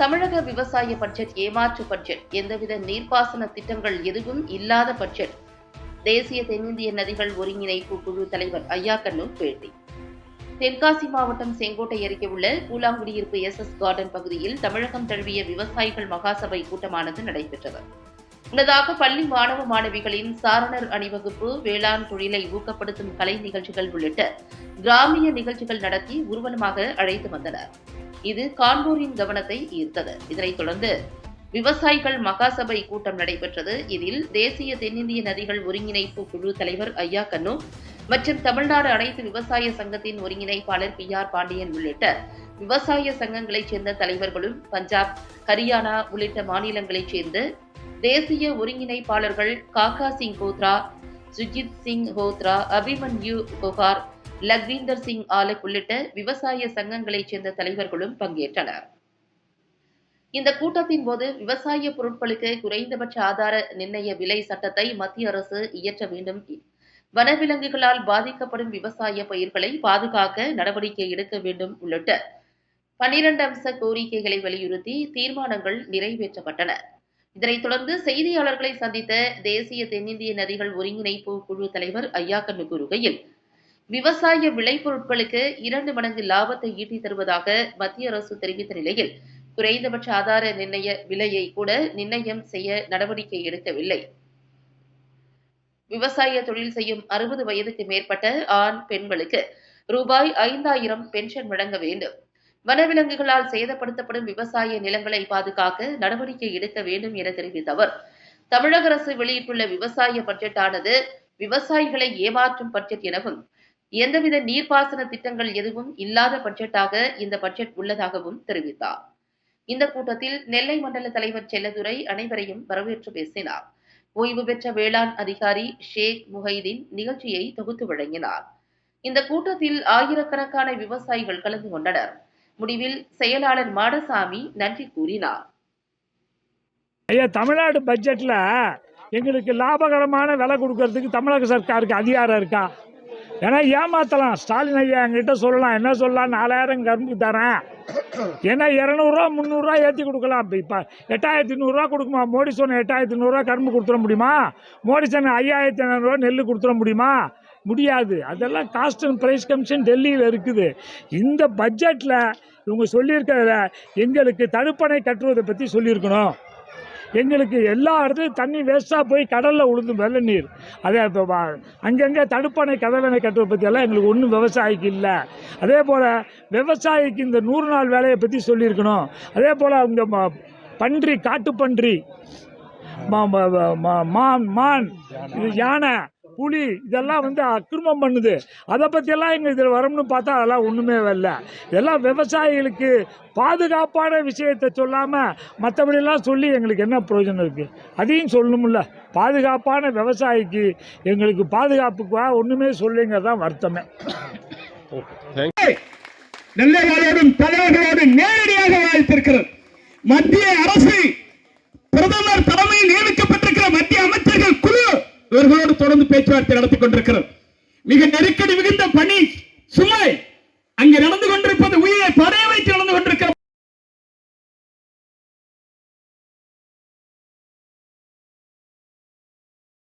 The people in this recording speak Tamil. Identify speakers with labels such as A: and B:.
A: தமிழக விவசாய பட்ஜெட் ஏமாற்று பட்ஜெட் எந்தவித நீர்ப்பாசன திட்டங்கள் எதுவும் இல்லாத பட்ஜெட். தேசிய தென்னிந்திய நதிகள் ஒருங்கிணைப்பு குழு தலைவர் ஐயா கண்ணூர் பேட்டி. தென்காசி மாவட்டம் செங்கோட்டை அருகே உள்ள கூலாங்குடியிருப்பு எஸ் எஸ் கார்டன் பகுதியில் தமிழகம் தழுவிய விவசாயிகள் மகாசபை கூட்டமானது நடைபெற்றது. முன்னதாக பள்ளி மாணவ மாணவிகளின் சாரணர் அணிவகுப்பு வேளாண் தொழிலை ஊக்கப்படுத்தும் கலை நிகழ்ச்சிகள் உள்ளிட்ட கிராமிய நிகழ்ச்சிகள் நடத்தி ஊர்வலமாக அழைத்து வந்தனர். இது கான்பூரின் கவனத்தை ஈர்த்தது. இதனைத் தொடர்ந்து விவசாயிகள் மகாசபை கூட்டம் நடைபெற்றது. இதில் தேசிய தென்னிந்திய நதிகள் ஒருங்கிணைப்பு குழு தலைவர் ஐயா கண்ணு மற்றும் தமிழ்நாடு அனைத்து விவசாய சங்கத்தின் ஒருங்கிணைப்பாளர் பி ஆர் பாண்டியன் உள்ளிட்ட விவசாய சங்கங்களைச் சேர்ந்த தலைவர்களும் பஞ்சாப் ஹரியானா உள்ளிட்ட மாநிலங்களைச் சேர்ந்த தேசிய ஒருங்கிணைப்பாளர்கள் காக்கா சிங் கோத்ரா சுஜித் சிங் ஹோத்ரா அபிமன்யு கோகார் லக்வீந்தர் சிங் ஆலக் உள்ளிட்ட விவசாய சங்கங்களைச் சேர்ந்த தலைவர்களும் பங்கேற்றனர். இந்த கூட்டத்தின் போது விவசாய பொருட்களுக்கு குறைந்தபட்ச ஆதார நிர்ணய விலை சட்டத்தை மத்திய அரசு இயற்ற வேண்டும். வனவிலங்குகளால் பாதிக்கப்படும் விவசாய பயிர்களை பாதுகாக்க நடவடிக்கை எடுக்க வேண்டும் உள்ளிட்ட பன்னிரண்டு அம்ச கோரிக்கைகளை வலியுறுத்தி தீர்மானங்கள் நிறைவேற்றப்பட்டன. இதனைத் தொடர்ந்து செய்தியாளர்களை சந்தித்த தேசிய தென்னிந்திய நதிகள் ஒருங்கிணைப்பு குழு தலைவர் ஐயாக்கண்ணு கூறுகையில் விவசாய விளைபொருட்களுக்கு இரண்டு மடங்கு லாபத்தை ஈட்டி தருவதாக மத்திய அரசு தெரிவித்த நிலையில் குறைந்தபட்ச ஆதார நிர்ணய விலையை கூட நிர்ணயம் செய்ய நடவடிக்கை எடுக்கவில்லை. விவசாய தொழில் செய்யும் அறுபது வயதுக்கு மேற்பட்ட ஆண் பெண்களுக்கு ரூபாய் ஐந்தாயிரம் பென்ஷன் வழங்க வேண்டும். வனவிலங்குகளால் சேதப்படுத்தப்படும் விவசாய நிலங்களை பாதுகாக்க நடவடிக்கை எடுக்க வேண்டும் என தெரிவித்த அவர் தமிழக அரசு வெளியிட்டுள்ள விவசாய பட்ஜெட் ஆனது விவசாயிகளை ஏமாற்றும் பட்ஜெட் எனவும் எந்தவித நீர்ப்பாசன திட்டங்கள் எதுவும் இல்லாத பட்ஜெட்டாக இந்த பட்ஜெட் உள்ளதாகவும் தெரிவித்தார். இந்த கூட்டத்தில் நெல்லை மண்டல தலைவர் செல்லதுரை அனைவரையும் வரவேற்று பேசினார். ஓய்வு பெற்ற வேளாண் அதிகாரி ஷேக் முஹைதீன் நிகழ்ச்சியை தொகுத்து வழங்கினார். இந்த கூட்டத்தில் ஆயிரக்கணக்கான விவசாயிகள் கலந்து கொண்டனர். முடிவில் செயலாளர் மாடசாமி நன்றி கூறினார்.
B: ஐயா தமிழ்நாடு பட்ஜெட்ல எங்களுக்கு லாபகரமான விலை கொடுக்கறதுக்கு தமிழக சர்க்காருக்கு அதிகாரம் இருக்கா? ஏன்னா ஏமாத்தலாம். ஸ்டாலின் ஐயா என்கிட்ட சொல்லலாம். என்ன சொல்லலாம்? நாலாயிரம் கரும்பு தரேன். ஏன்னா இரநூறுவா முந்நூறுரூவா ஏற்றி கொடுக்கலாம். இப்போ எட்டாயிரத்தி நூறுரூவா கொடுக்குமா? மோடி சொன்ன எட்டாயிரத்தி நூறுரூவா கரும்பு கொடுத்துட முடியுமா? மோடி சொன்ன ஐயாயிரத்தி ஐநூறுரூவா நெல் கொடுத்துட முடியுமா? முடியாது. அதெல்லாம் காஸ்ட் அண்ட் ப்ரைஸ் கமிஷன் டெல்லியில் இருக்குது. இந்த பட்ஜெட்டில் இவங்க சொல்லியிருக்கிறத எங்களுக்கு தடுப்பணை கட்டுவதை பற்றி சொல்லியிருக்கணும். எங்களுக்கு எல்லா இடத்துலையும் தண்ணி வேஸ்ட்டாக போய் கடலில் உளுந்து வெள்ள நீர். அதே இப்போ அங்கங்கே தடுப்பணை கதவணை கட்டுறதை பற்றியெல்லாம் எங்களுக்கு ஒன்றும் விவசாயிக்கு இல்லை. அதே போல் விவசாயிக்கு இந்த நூறு நாள் வேலையை பற்றி சொல்லியிருக்கணும். அதே போல் அவங்க பன்றி காட்டுப்பன்றி மா- மான் மான் இது யானை புலி இதெல்லாம் வந்து அக்கிரமம் பண்ணுது. அதை பற்றியெல்லாம் எங்கள் இதில் வரும்னு பார்த்தா அதெல்லாம் ஒன்றுமே வரல. இதெல்லாம் விவசாயிகளுக்கு பாதுகாப்பான விஷயத்தை சொல்லாமல் மற்றபடியெல்லாம் சொல்லி எங்களுக்கு என்ன பிரயோஜனம் இருக்குது அதையும் சொல்லணும்ல. பாதுகாப்பான விவசாயிக்கு எங்களுக்கு பாதுகாப்புக்கு ஒன்றுமே சொல்லுங்கிறது தான் வருத்தமே.
C: நெல்லையாளோடும் தலைவர்களோடு நேரடியாக வாய்த்திருக்கிறது மத்திய அரசு பிரதமர் இவர்களோடு தொடர்ந்து பேச்சுவார்த்தை நடத்திக் கொண்டிருக்கிறது. மிக நெருக்கடி மிகுந்த பணி சுமை அங்கே நடந்து கொண்டு